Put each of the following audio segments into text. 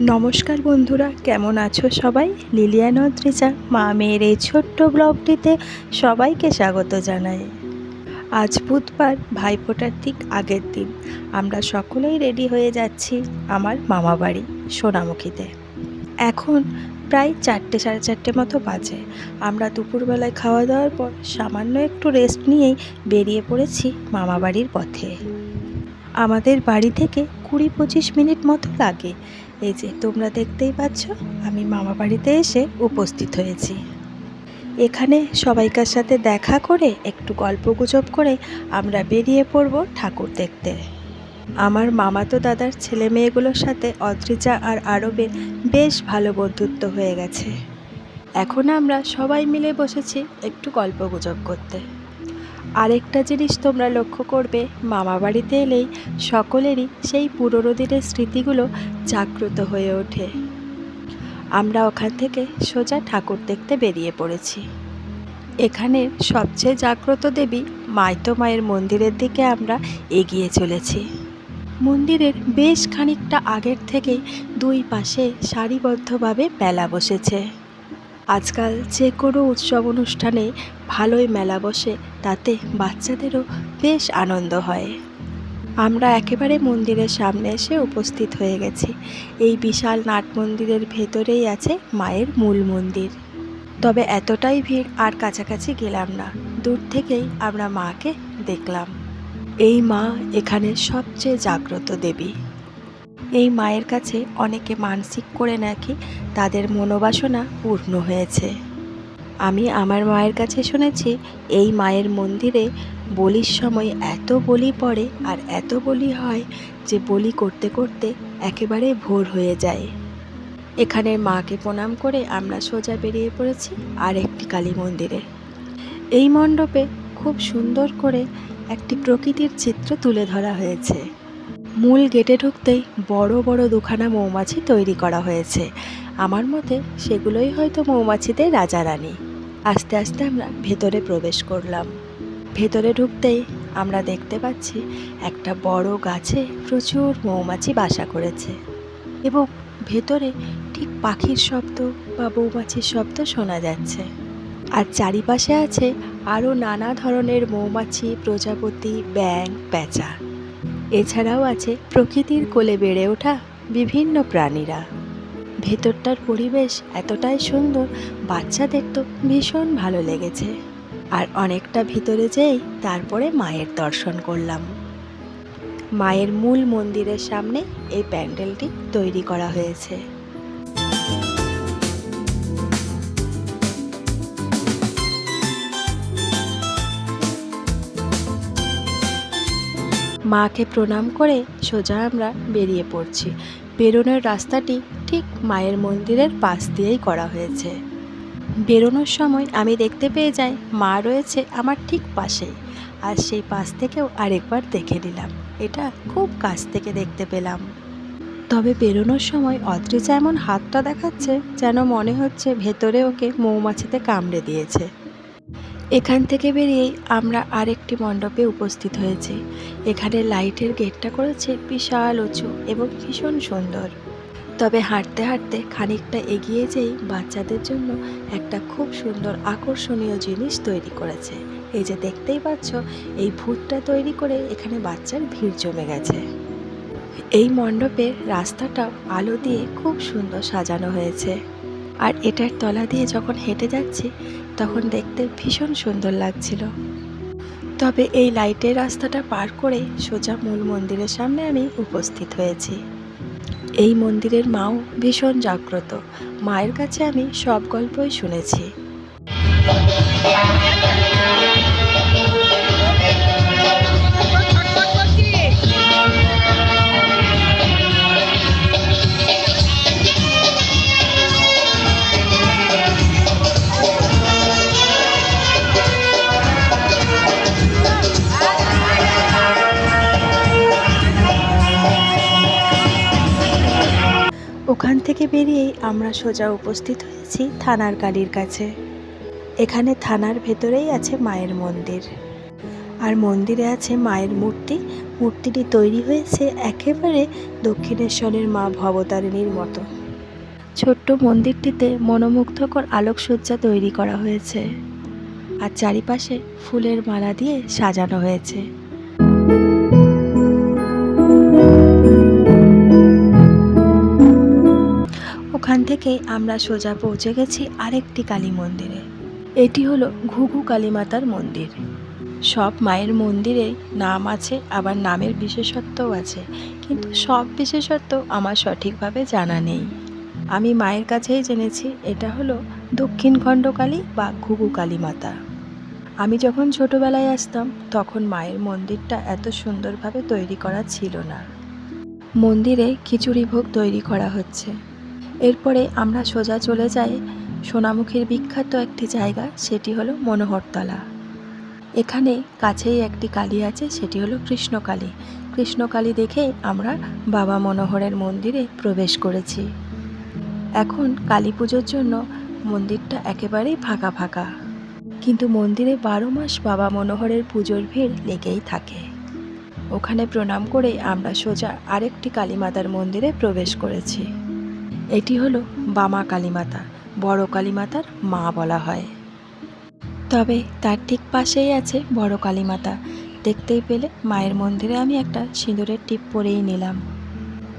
নমস্কার বন্ধুরা, কেমন আছো সবাই? লিলিয়ান অদ্রিজা মা মেয়ের এই ছোট্ট ব্লগটিতে সবাইকে স্বাগত জানাই। আজ বুধবার, ভাইফোঁটার ঠিক আগের দিন। আমরা সকলেই রেডি হয়ে যাচ্ছি আমার মামা বাড়ি, সোনামুখীতে। এখন প্রায় চারটে, সাড়ে চারটে মতো বাজে। আমরা দুপুরবেলায় খাওয়া দাওয়ার পর সামান্য একটু রেস্ট নিয়েই বেরিয়ে পড়েছি মামা বাড়ির পথে। আমাদের বাড়ি থেকে কুড়ি পঁচিশ মিনিট মতো লাগে। এই যে তোমরা দেখতেই পাচ্ছ, আমি মামা বাড়িতে এসে উপস্থিত হয়েছি। এখানে সবাইকার সাথে দেখা করে, একটু গল্প গুজব করে আমরা বেরিয়ে পড়ব ঠাকুর দেখতে। আমার মামাতো দাদার ছেলে মেয়েগুলোর সাথে অদ্রিজা আর আরবের বেশ ভালো বন্ধুত্ব হয়ে গেছে। এখন আমরা সবাই মিলে বসেছি একটু গল্প গুজব করতে। আরেকটা জিনিস তোমরা লক্ষ্য করবে, মামা বাড়িতে এলেই সকলেরই সেই পুরনো দিনের স্মৃতিগুলো জাগ্রত হয়ে ওঠে। আমরা ওখান থেকে সোজা ঠাকুর দেখতে বেরিয়ে পড়েছি। এখানের সবচেয়ে জাগ্রত দেবী মাইতো মায়ের মন্দিরের দিকে আমরা এগিয়ে চলেছি। মন্দিরের বেশ খানিকটা আগের থেকেই দুই পাশে সারিবদ্ধভাবে মেলা বসেছে। আজকাল যে কোনো উৎসব অনুষ্ঠানে ভালোই মেলা বসে, তাতে বাচ্চাদেরও বেশ আনন্দ হয়। আমরা একেবারে মন্দিরের সামনে এসে উপস্থিত হয়ে গেছি। এই বিশাল নাট মন্দিরের ভেতরেই আছে মায়ের মূল মন্দির। তবে এতটাই ভিড় আর কাছাকাছি গেলাম না। দূর থেকেই আমরা মাকে দেখলাম। এই মা এখানে সবচেয়ে জাগ্রত দেবী। এই মায়ের কাছে অনেকে মানসিক করে নাকি তাদের মনোবাসনা পূর্ণ হয়েছে। আমি আমার মায়ের কাছে শুনেছি, এই মায়ের মন্দিরে বলির সময় এত বলি পড়ে আর এত বলি হয় যে বলি করতে করতে একেবারে ভোর হয়ে যায়। এখানে মাকে প্রণাম করে আমরা সোজা বেরিয়ে পড়েছি আর একটি কালী মন্দিরে। এই মণ্ডপে খুব সুন্দর করে একটি প্রকৃতির চিত্র তুলে ধরা হয়েছে। মূল গেটে ঢুকতেই বড় বড় দুখানা মৌমাছি তৈরি করা হয়েছে। আমার মতে সেগুলোই হয়তো মৌমাছিদের রাজা রানী আস্তে আস্তে আমরা ভেতরে প্রবেশ করলাম। ভেতরে ঢুকতেই আমরা দেখতে পাচ্ছি একটা বড় গাছে প্রচুর মৌমাছি বাসা করেছে এবং ভেতরে ঠিক পাখির শব্দ বা মৌমাছির শব্দ শোনা যাচ্ছে। আর চারিপাশে আছে আরও নানা ধরনের মৌমাছি, প্রজাপতি ব্যাং প্যাঁচা এছাড়াও আছে প্রকৃতির কোলে বেড়ে ওঠা বিভিন্ন প্রাণীরা। ভেতরটার পরিবেশ এতটাই সুন্দর, বাচ্চাদের তো ভীষণ ভালো লেগেছে। আর অনেকটা ভিতরে যেই তারপরে মায়ের দর্শন করলাম। মায়ের মূল মন্দিরের সামনে এই প্যান্ডেলটি তৈরি করা হয়েছে। মাকে প্রণাম করে সোজা আমরা বেরিয়ে পড়ছি। বেরোনোর রাস্তাটি ঠিক মায়ের মন্দিরের পাশ দিয়েই করা হয়েছে। বেরোনোর সময় আমি দেখতে পেয়ে যাই মা রয়েছে আমার ঠিক পাশেই। আর সেই পাশ থেকেও আরেকবার দেখে নিলাম। এটা খুব কাছ থেকে দেখতে পেলাম। তবে বেরোনোর সময় অদ্রিজা এমন হাতটা দেখাচ্ছে যেন মনে হচ্ছে ভেতরে ওকে মৌমাছিতে কামড়ে দিয়েছে। এখান থেকে বেরিয়েই আমরা আরেকটি মণ্ডপে উপস্থিত হয়েছি। এখানে লাইটের গেটটা করেছে বিশাল উঁচু এবং ভীষণ সুন্দর। তবে হাঁটতে হাঁটতে খানিকটা এগিয়ে যেই বাচ্চাদের জন্য একটা খুব সুন্দর আকর্ষণীয় জিনিস তৈরি করেছে। এই যে দেখতেই পাচ্ছ, এই ভূতটা তৈরি করে এখানে বাচ্চার ভিড় জমে গেছে। এই মণ্ডপের রাস্তাটা আলো দিয়ে খুব সুন্দর সাজানো হয়েছে। আর এটার তলা দিয়ে যখন হেঁটে যাচ্ছি, তখন দেখতে ভীষণ সুন্দর লাগছিল। তবে এই লাইটের রাস্তাটা পার করে সোজা মূল মন্দিরের সামনে আমি উপস্থিত হয়েছি। এই মন্দিরের মাও ভীষণ জাগ্রত। মায়ের কাছে আমি সব গল্পই শুনেছি। আমরা সোজা উপস্থিত হয়েছি থানার গাড়ির কাছে। এখানে থানার ভেতরেই আছে মায়ের মন্দির। আর মন্দিরে আছে মায়ের মূর্তি। মূর্তিটি তৈরি হয়েছে একেবারে দক্ষিণেশ্বরের মা ভবতারিণীর মতো। ছোট্ট মন্দিরটিতে মনোমুগ্ধকর আলোকসজ্জা তৈরি করা হয়েছে। আর চারিপাশে ফুলের মালা দিয়ে সাজানো হয়েছে। ওখান থেকে আমরা সোজা পৌঁছে গেছি আরেকটি কালী মন্দিরে। এটি হলো ঘুঘু কালীমাতার মন্দির। সব মায়ের মন্দিরে নাম আছে, আবার নামের বিশেষত্বও আছে, কিন্তু সব বিশেষত্ব আমার সঠিকভাবে জানা নেই। আমি মায়ের কাছেই জেনেছি, এটা হলো দক্ষিণ খণ্ডকালী বা ঘুঘু কালী মাতা। আমি যখন ছোটোবেলায় আসতাম, তখন মায়ের মন্দিরটা এত সুন্দরভাবে তৈরি করা ছিল না। মন্দিরে খিচুড়ি ভোগ তৈরি করা হচ্ছে। এরপরে আমরা সোজা চলে যাই সোনামুখীর বিখ্যাত একটি জায়গা, সেটি হলো মনোহরতলা। এখানে কাছেই একটি কালী আছে, সেটি হলো কৃষ্ণকালী। কৃষ্ণকালী দেখে আমরা বাবা মনোহরের মন্দিরে প্রবেশ করেছি। এখন কালী পুজোর জন্য মন্দিরটা একেবারেই ফাঁকা ফাঁকা। কিন্তু মন্দিরে বারো মাস বাবা মনোহরের পুজোর ভিড় লেগেই থাকে। ওখানে প্রণাম করে আমরা সোজা আরেকটি কালীমাতার মন্দিরে প্রবেশ করেছি। এটি হলো বামা কালীমাতা, বড় কালীমাতার মা বলা হয়। তবে তার ঠিক পাশেই আছে বড় কালীমাতা। দেখতেই পেলে মায়ের মন্দিরে আমি একটা সিঁদুরের টিপ পরেই নিলাম।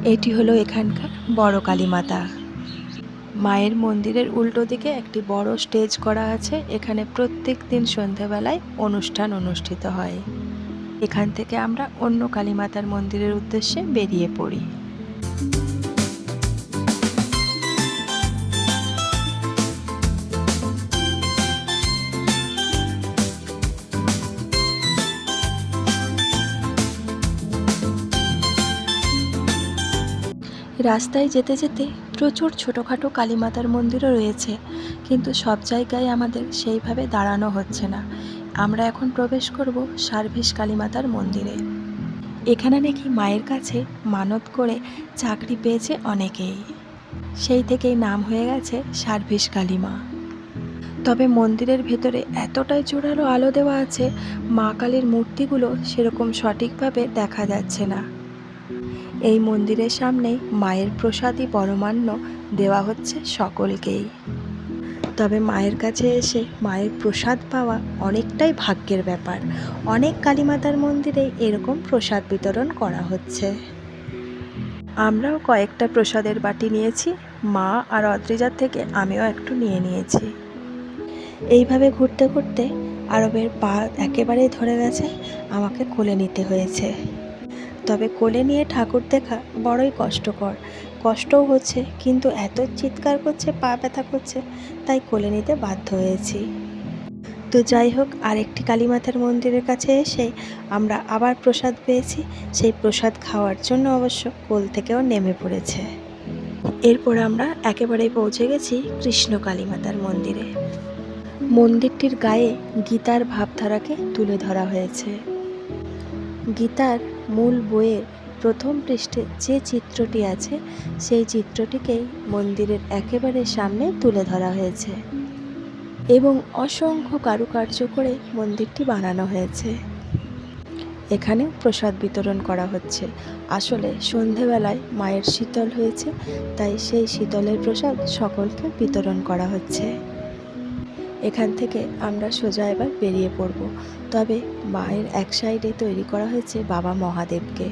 এটি হলো এখানকার বড় কালীমাতা। মায়ের মন্দিরের উল্টো দিকে একটি বড় স্টেজ করা আছে, এখানে প্রত্যেক দিন সন্ধেবেলায় অনুষ্ঠান অনুষ্ঠিত হয়। এখান থেকে আমরা অন্য কালীমাতার মন্দিরের উদ্দেশ্যে বেরিয়ে পড়ি। রাস্তায় যেতে যেতে প্রচুর ছোটোখাটো কালীমাতার মন্দিরও রয়েছে, কিন্তু সব জায়গায় আমাদের সেইভাবে দাঁড়ানো হচ্ছে না। আমরা এখন প্রবেশ করব সার্ভিস কালীমাতার মন্দিরে। এখানে নাকি মায়ের কাছে মানত করে চাকরি পেয়েছে অনেকেই। সেই থেকেই নাম হয়ে গেছে সার্ভিস কালীমা। তবে মন্দিরের ভেতরে এতটাই জোরালো আলো দেওয়া আছে, মা কালীর মূর্তিগুলো সেরকম সঠিকভাবে দেখা যাচ্ছে না। এই মন্দিরের সামনে মায়ের প্রসাদই পরমান্ন দেওয়া হচ্ছে সকলকেই। তবে মায়ের কাছে এসে মায়ের প্রসাদ পাওয়া অনেকটাই ভাগ্যের ব্যাপার। অনেক কালীমাতার মন্দিরে এরকম প্রসাদ বিতরণ করা হচ্ছে। আমরাও কয়েকটা প্রসাদের বাটি নিয়েছি, মা আর অদ্রিজার থেকে আমিও একটু নিয়ে নিয়েছি। এইভাবে ঘুরতে ঘুরতে আরবের পা একেবারেই ধরে গেছে, আমাকে কোলে নিতে হয়েছে। তবে কোলে নিয়ে ঠাকুর দেখা বড়ই কষ্টকর। কষ্টও হচ্ছে, কিন্তু এত চিৎকার করছে, পা ব্যথা করছে, তাই কোলে নিতে বাধ্য হয়েছি। তো যাই হোক, আরেকটি কালীমাতার মন্দিরের কাছে এসে আমরা আবার প্রসাদ পেয়েছি। সেই প্রসাদ খাওয়ার জন্য অবশ্য কোল থেকেও নেমে পড়েছে। এরপর আমরা একেবারেই পৌঁছে গেছি কৃষ্ণ কালীমাতার মন্দিরে। মন্দিরটির গায়ে গীতার ভাবধারাকে তুলে ধরা হয়েছে। গীতার মূল বইয়ের প্রথম পৃষ্ঠে যে চিত্রটি আছে, সেই চিত্রটিকেই মন্দিরের একেবারে সামনে তুলে ধরা হয়েছে এবং অসংখ্য কারুকার্য করে মন্দিরটি বানানো হয়েছে। এখানে প্রসাদ বিতরণ করা হচ্ছে। আসলে সন্ধেবেলায় মায়ের শীতল হয়েছে, তাই সেই শীতলের প্রসাদ সকলকে বিতরণ করা হচ্ছে। এখান থেকে আমরা সোজা এবার বেরিয়ে পড়ব। তবে মায়ের এক সাইডে তৈরি করা হয়েছে বাবা মহাদেবকে।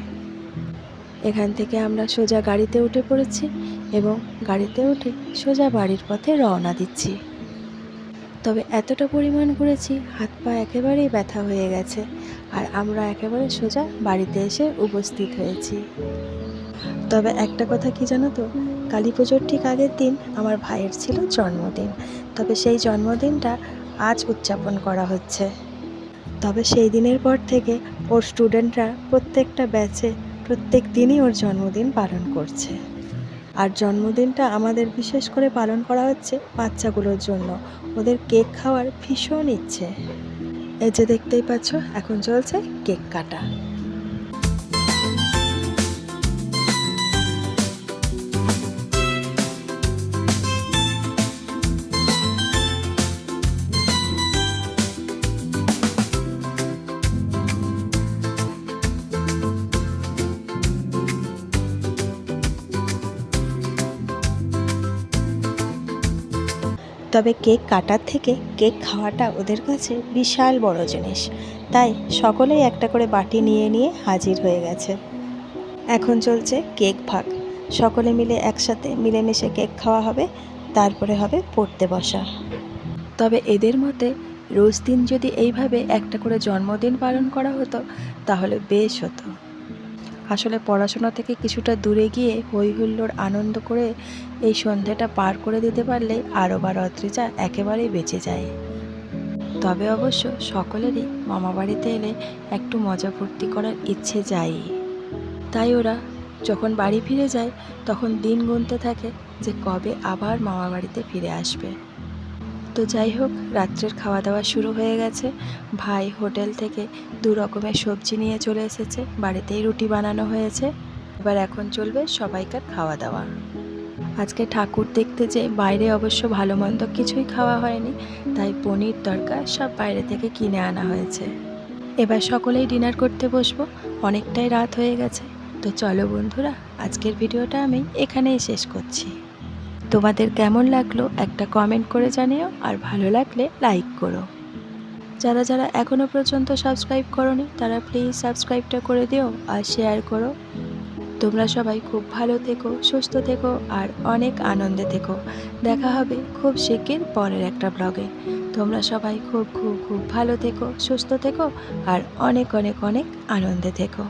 এখান থেকে আমরা সোজা গাড়িতে উঠে পড়েছি এবং গাড়িতে উঠে সোজা বাড়ির পথে রওনা দিচ্ছি। তবে এতটা পরিমাণ ঘুরেছি, হাত পা একেবারেই ব্যথা হয়ে গেছে, আর আমরা একেবারে সোজা বাড়িতে এসে উপস্থিত হয়েছি। তবে একটা কথা কি জানো তো? কালী পুজোর ঠিক আগের দিন আমার ভাইয়ের ছিল জন্মদিন। তবে সেই জন্মদিনটা আজ উদযাপন করা হচ্ছে। তবে সেই দিনের পর থেকে ওর স্টুডেন্টরা প্রত্যেকটা ব্যাচে প্রত্যেক দিনই ওর জন্মদিন পালন করছে। আর জন্মদিনটা আমাদের বিশেষ করে পালন করা হচ্ছে বাচ্চাগুলোর জন্য। ওদের কেক খাওয়ার ভীষণ ইচ্ছে। এই যে দেখতেই পাচ্ছ, এখন চলছে কেক কাটা। তবে কেক কাটার থেকে কেক খাওয়াটা ওদের কাছে বিশাল বড় জিনিস। তাই সকলেই একটা করে বাটি নিয়ে নিয়ে হাজির হয়ে গেছে। এখন চলছে কেক ভাগ। সকলে মিলে একসাথে মিলেমিশে কেক খাওয়া হবে, তারপরে হবে পড়তে বসা। তবে এদের মতে, রোজ দিন যদি এইভাবে একটা করে জন্মদিন পালন করা হতো, তাহলে বেশ হতো। আসলে পড়াশোনা থেকে কিছুটা দূরে গিয়ে হই হুল্লোড় আনন্দ করে এই সন্ধ্যাটা পার করে দিতে পারলে আরও বা রত্রিজা একেবারেই বেঁচে যায়। তবে অবশ্য সকলেরই মামা বাড়িতে এলে একটু মজা ফুর্তি করার ইচ্ছে যায় তাই ওরা যখন বাড়ি ফিরে যায়, তখন দিন গুনতে থাকে যে কবে আবার মামা বাড়িতে ফিরে আসবে। তো যাই হোক, রাত্রের খাওয়া দাওয়া শুরু হয়ে গেছে। ভাই হোটেল থেকে দু রকমের সবজি নিয়ে চলে এসেছে। বাড়িতেই রুটি বানানো হয়েছে। এবার এখন চলবে সবাইকার খাওয়া দাওয়া আজকে ঠাকুর দেখতে যে বাইরে অবশ্য ভালো মন্দ কিছুই খাওয়া হয়নি, তাই পনির তরকা সব বাইরে থেকে কিনে আনা হয়েছে। এবার সকলেই ডিনার করতে বসবো। অনেকটাই রাত হয়ে গেছে। তো চলো বন্ধুরা, আজকের ভিডিওটা আমি এখানেই শেষ করছি। তোমাদের কেমন লাগল একটা কমেন্ট করে জানিও, আর ভালো লাগলে লাইক করো। যারা যারা এখনও পর্যন্ত সাবস্ক্রাইব করনি, তারা প্লিজ সাবস্ক্রাইবটা করে দিও আর শেয়ার করো। তোমরা সবাই খুব ভালো থেকো, সুস্থ থেকো, আর অনেক আনন্দে থেকো। দেখা হবে খুব শিগগির পরের একটা ব্লগে তোমরা সবাই খুব খুব খুব ভালো থেকো, সুস্থ থেকো, আর অনেক অনেক অনেক আনন্দে থেকো।